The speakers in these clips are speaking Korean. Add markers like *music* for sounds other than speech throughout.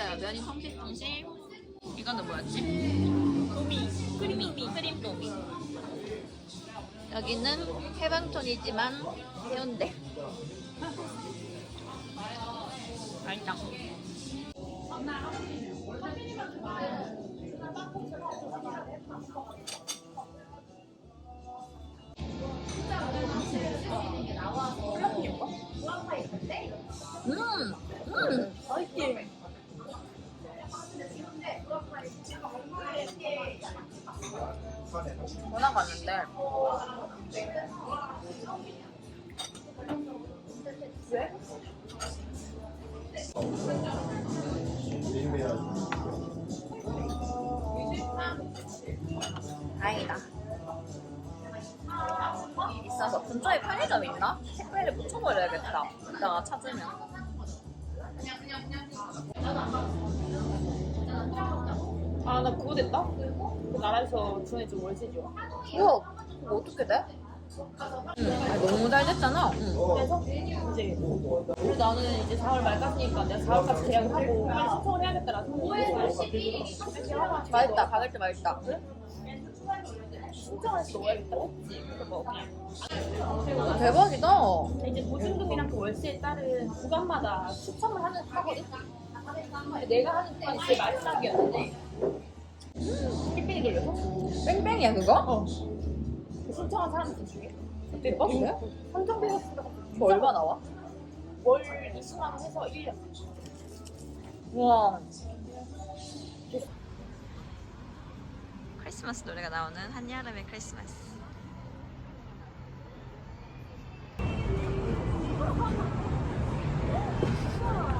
맛있어요. 면이 펑실펑실. 이거는 뭐였지? 도미. 크림 도미. 크림 도미. 여기는 해방촌이지만 해운대. *laughs* 맛있다. 붙여버려야겠다. 이따가 찾으면. 아 나 그거 됐다? 그 나라에서 전해준 월세지 와 우와, 이거 어떻게 돼? 응, 아, 너무 잘 됐잖아. 응. 그래서 이제 그래서 나는 이제 4월 말까지니까 내가 4월까지 계약을 하고 빨리 신청을 해야겠다라는 생각이 들어서 맛있다. 가을때 맛있다. 신청해서 넣어야겠다 뭐 그냥 오, 대박이다. 이제 보증금이랑 그 월세에 따른 구간마다 추첨을 하는 하거든 근데 내가 하는 구간이 제일 마지막이었는데 삐삐리 돌려서 뺑뺑이야 그거? 어. 그 신청한 사람들 중에 대박이네. 선정되었으니까 뭐 얼마 나와? 월 20만 원 해서 1년 우와. 크리스마스 노래가 나오는 한여름의 크리스마스.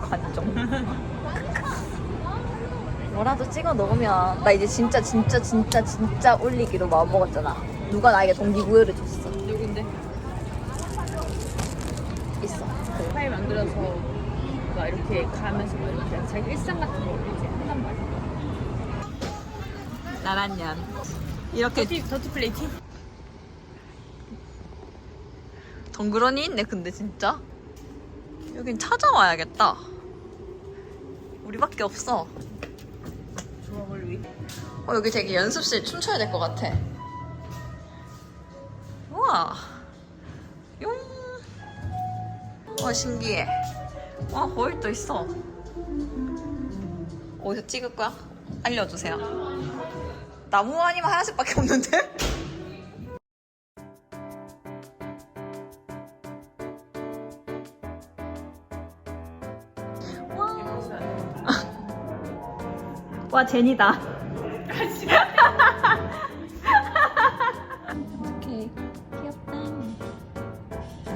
관종. 뭐라도 찍어 넣으면 나 이제 진짜 진짜 진짜 진짜 올리기로 마음 먹었잖아. 누가 나에게 동기부여를 줬어. 누군데? 있어. 파일 만들어서 막 이렇게 가면서 막 이렇게 자기 일상 같은 거 이제 한단 말이야. 나란년. 이렇게 더티 더티 플레이팅? 덩그러니? 있네 근데 진짜? 여긴 찾아와야겠다. 우리밖에 없어. 조합을 위해. 어 여기 되게 연습실 춤춰야 될 것 같아. 우와. 용 와 신기해. 와 거울 또 있어. 어디서 찍을 거야? 알려주세요 나무 아니면 하나씩밖에 없는데? 와 제니다. 어떡해 귀엽다.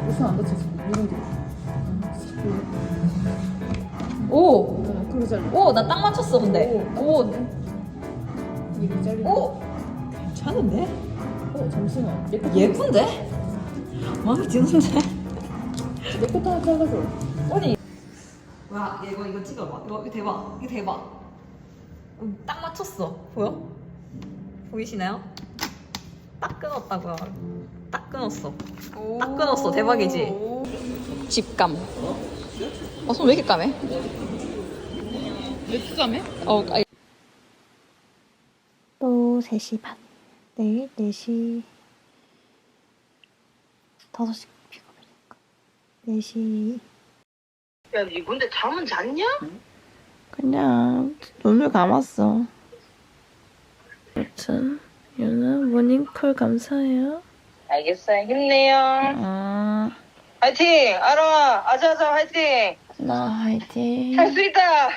무슨 안 다쳤어? 이런 게. 오, 어, 그러잖아. 오, 나 딱 맞췄어 근데. 오, 괜찮은데? 어 잠시만. 예쁜데? 마음에 드는데? 내 것도 하나 잘라줘. 아니. 와, 이거 이거 찍어봐. 이거, 이거 대박. 이거 대박. 음, 딱 맞췄어. 보여? 보이시나요? 딱 끊었다고요. 딱 끊었어. 딱 끊었어. 대박이지? 집감. 어, 손 왜 이렇게 까매? 왜 투자매? 어, 아, 또 3시 반. 내일 4시, 5시 픽업이니까. 4시. 야, 니 근데 잠은 잤냐? 그냥 눈을 감았어. 아무튼, 유나 모닝콜 감사해요. 알겠어요. 힘내요. 아, 화이팅! 아라, 아자아자 화이팅! 나 화이팅. 할 수 있다!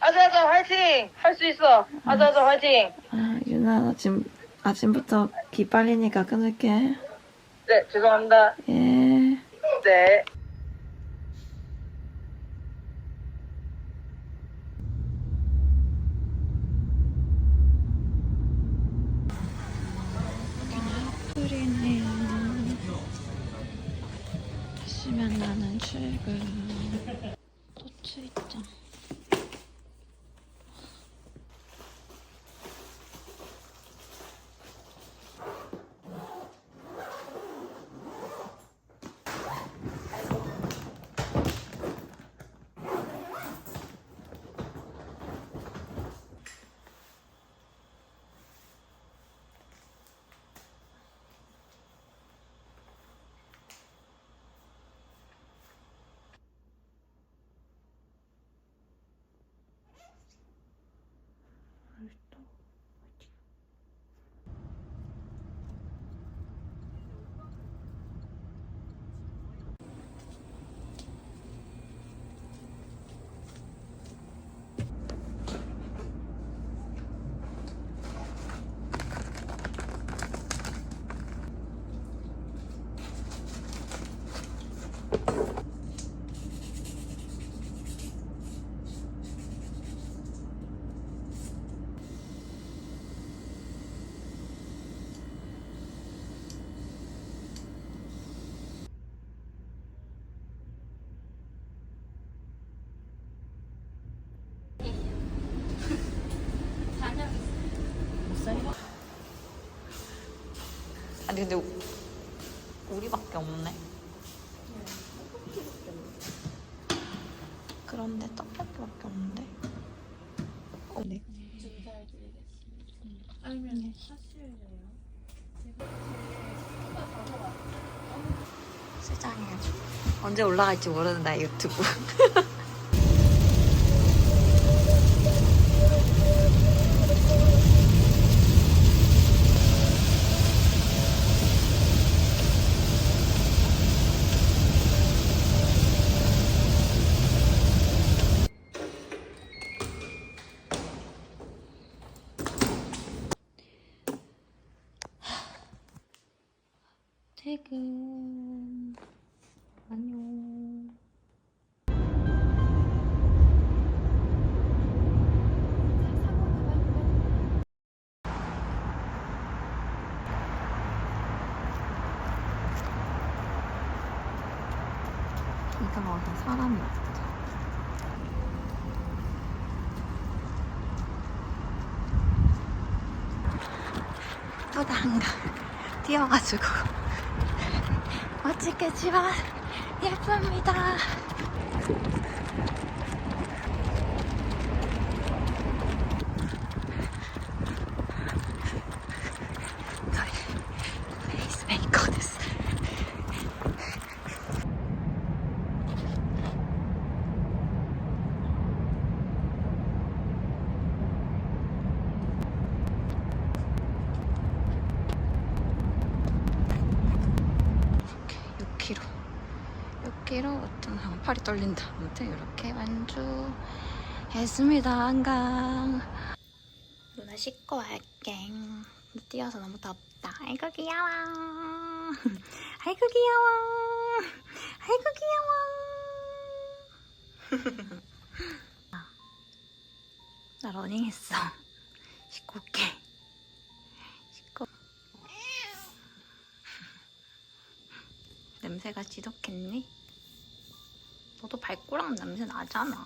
아자아자 화이팅! 할 수 있어! 아자아자 화이팅! 아, 유나, 나 지금 아침부터 기 빨리니까 끊을게. 네, 죄송합니다. 예. 네. 소리네요. 다시 만나는 출근. 또 출장. 아니 근데 우- 우리밖에 없네. 그런데 떡볶이밖에 없는데. 어, 네. 수장해가지고 언제 올라갈지 모르는 나의 유튜브. *laughs* 비가 와서 사람이 없다. 또 난가 뛰어가지고 *laughs* 멋지겠지만 예쁩니다. 저희 페이스메이커 됐어. 이렇게 6kg. 6kg 어떤 아, 팔이 떨린다. 아무튼 이렇게 완주했습니다. 한강. 누나 씻고 갈게. 뛰어서 너무 덥다. 아이고 귀여워. *laughs* 아이고 귀여워. 아이고 귀여워. *laughs* 나 러닝했어. *laughs* 씻고 올게. 씻고. 냄새가 지독했니? 너도 발꼬락 냄새 나잖아.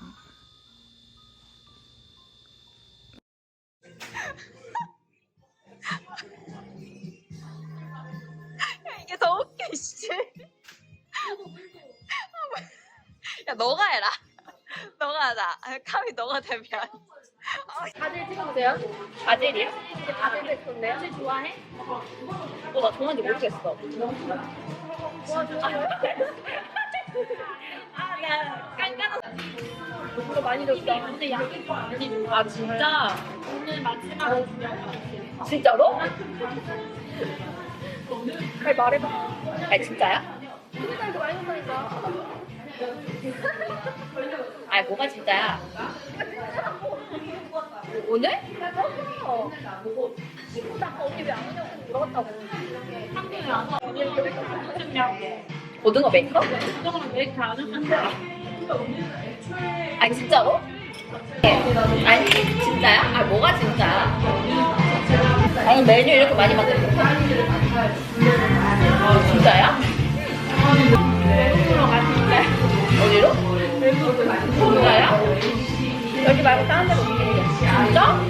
*laughs* 이게 더 웃겨, 씨. *laughs* 야, 너가 해라. *laughs* 너가 하자. 아, 카미 너가 대면. 바질 찍어보세요. 바질이요? 바질 좋은데요? 바질 좋아해? 어, 나 좋아하는지 모르겠어. 아, 나 깐깐한. 이거 많이 넣었다. 근데 양이 많이 줘. 아, 진짜? 오늘 마지막 진짜로? 잘 말해봐. 아, 진짜야? 나 이거 많이 넣었다니까. 아, 뭐가 진짜야? 오늘? 어. 친구도 아까 언니 왜 안 오냐고 물어봤다고. 고 등어 메이커? 고등어 안 하는데. 아니 진짜로? 아니 진짜야? 아 뭐가 진짜야? 아니 메뉴 이렇게 많이 거 진짜야? 어디로? 진짜야? 여기 말고 다른 데로 진짜?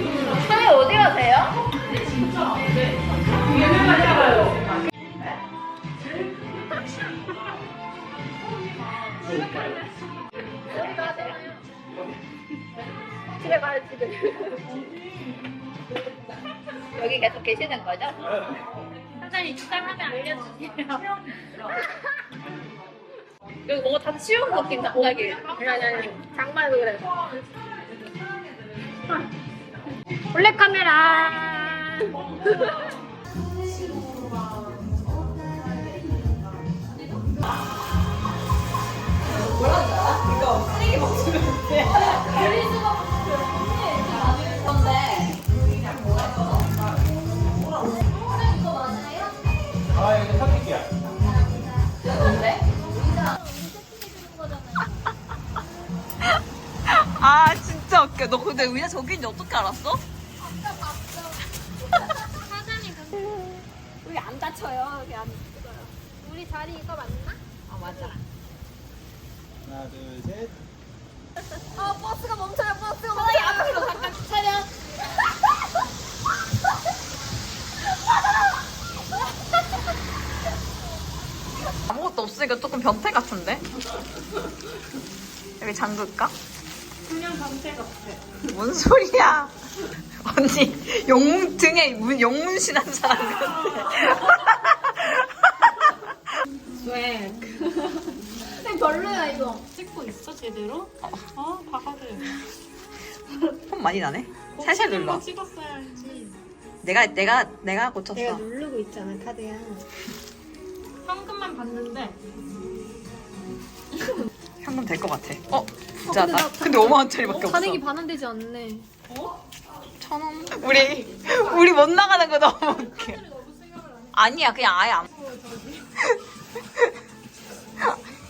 사장님 어디 가세요? 집에 가요 집에 *laughs* 여기 계속 계시는 거죠? 사장님 주장하면 알려주세요. *laughs* 여기 뭔가 다 치운 것 같긴 갑자기. 아니 아니 아니. 장마에서 그래. 몰래카메라 아 이거 사줄게요. 뭔데? 아 진짜 웃겨. 너 근데 의자 저기인지 어떻게 알았어? 사장님 근데 우리 안 다쳐요. 우리 안 죽어요. 우리 자리 이거 맞나? 아 맞아. 하나 둘 셋. 아 버스가 멈춰요. 버스가 멈춰요. 아, 앞으로 잠깐 차렷. 아무것도 없으니까 조금 변태 같은데? 여기 잠글까? 그냥 방태 같아 뭔 소리야? *laughs* 언니 영문 등에 문, 영문신한 사람 같아. 근데 별로야 이거 찍고 있어 제대로? 아 바가들 폰 많이 나네. 살살 눌러. 찍었어야지 내가 내가 내가 고쳤어. 내가 누르고 있잖아 카드야 봤는데 현금 될 것 같아. 어 부자다. 근데 5만 원짜리밖에 없어. 반응이 반환되지 않네 천 원. 우리 우리 못 나가는 거 너무 웃겨. 아니야 그냥 아예 안. *laughs*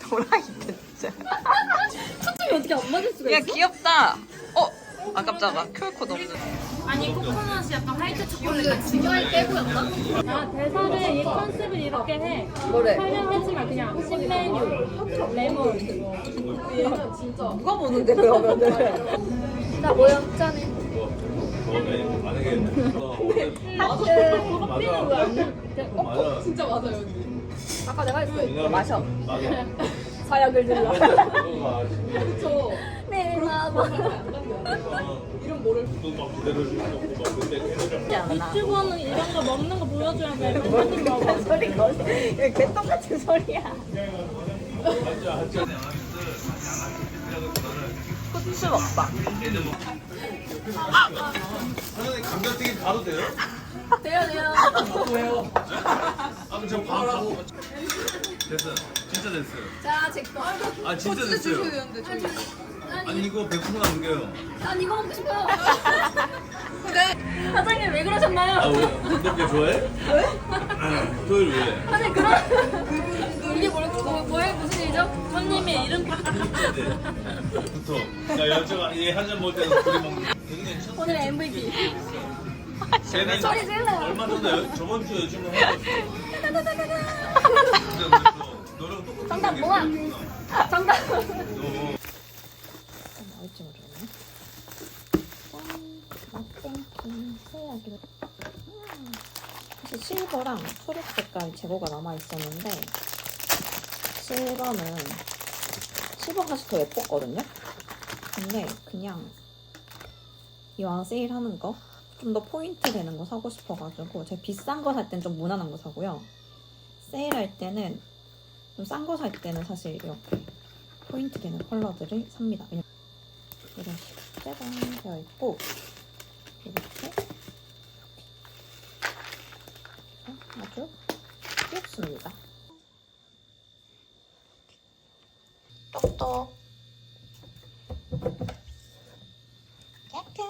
도라이 진짜. *laughs* 초점이 어떻게 안 맞을 수가 야 귀엽다. 어. 아 깜짝아. QR코드 없는. 아니 코코넛이 약간 화이트 초콜릿 같이 이걸 빼고였나? 아 대사를 이 컨셉을 이렇게 해 뭐래? 설명하지 마 그냥 신메뉴 레몬 누가 보는데 그러면은. 나 뭐야 짠해 맞아. 진짜 맞아요 아까 내가 했어 마셔. 맞아. 사약을 들라 들어가. 네 마마 막 근데 유튜버는 이런 거 먹는 거 보여줘야 돼 *laughs* 멤버들 먹어 소리 거지. 개 똑같은 소리야. 코츠 먹방. 감자튀김 가도 돼요? 돼요 돼요 왜요? 아저 바로 됐어요. 진짜 됐어요. 자 제 거 아 진짜 됐어요. 아니 이거 100% 남겨요. 난 이거 먹고 싶어요 *laughs* 네 사장님 왜 그러셨나요? 아 왜? 너게 좋아해? 왜? 토요일 왜? 사장님 그런 이게 뭘, 뭐, 뭐에 무슨 일이죠? 손님의 이름 네. 부터. 자 여자가 얘한잔 먹을 때는 둘이 먹는. 되게 괜찮아. 오늘의 MVP 쟤는 소리 질러. 얼마 전에 저번 주에 요즘은 하고 있어. 정답 게 뭐야? 정답 너 어울지 모르겠네. 사실 실버랑 초록 색깔 재고가 남아 있었는데 실버는 실버가 사실 더 예뻤거든요. 근데 그냥 이왕 세일하는 거 좀 더 포인트 되는 거 사고 싶어가지고 제가 비싼 거 살 땐 좀 무난한 거 사고요. 세일할 때는 좀 싼 거 살 때는 사실 이렇게 포인트 되는 컬러들을 삽니다. 이런 식으로 짜잔 되어 있고 이렇게 아주 귀엽습니다. 똑똑 짜잔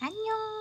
안녕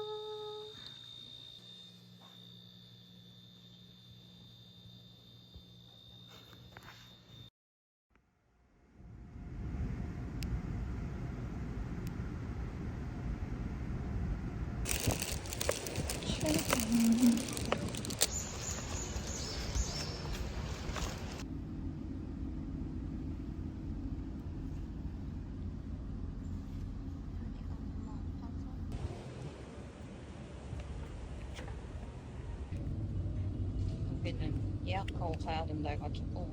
여기는 예약하고 가야 된다 해가지고.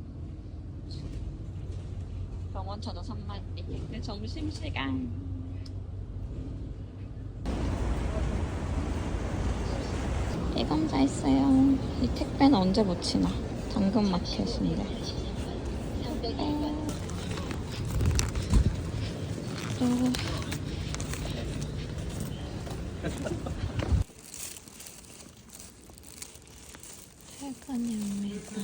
병원 찾아 3만 원 점심 시간. 예감자 있어요. 이 택배는 언제 붙이나? 당근마켓인데. 또 *laughs* 퇴근입니다.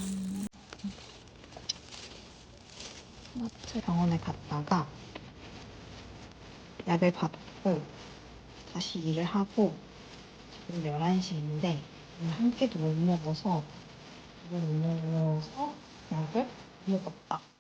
마트 병원에 갔다가 약을 받고 다시 일을 하고 지금 11시인데 한 끼도 못 먹어서 이걸 못 먹어서 약을 못 먹었다.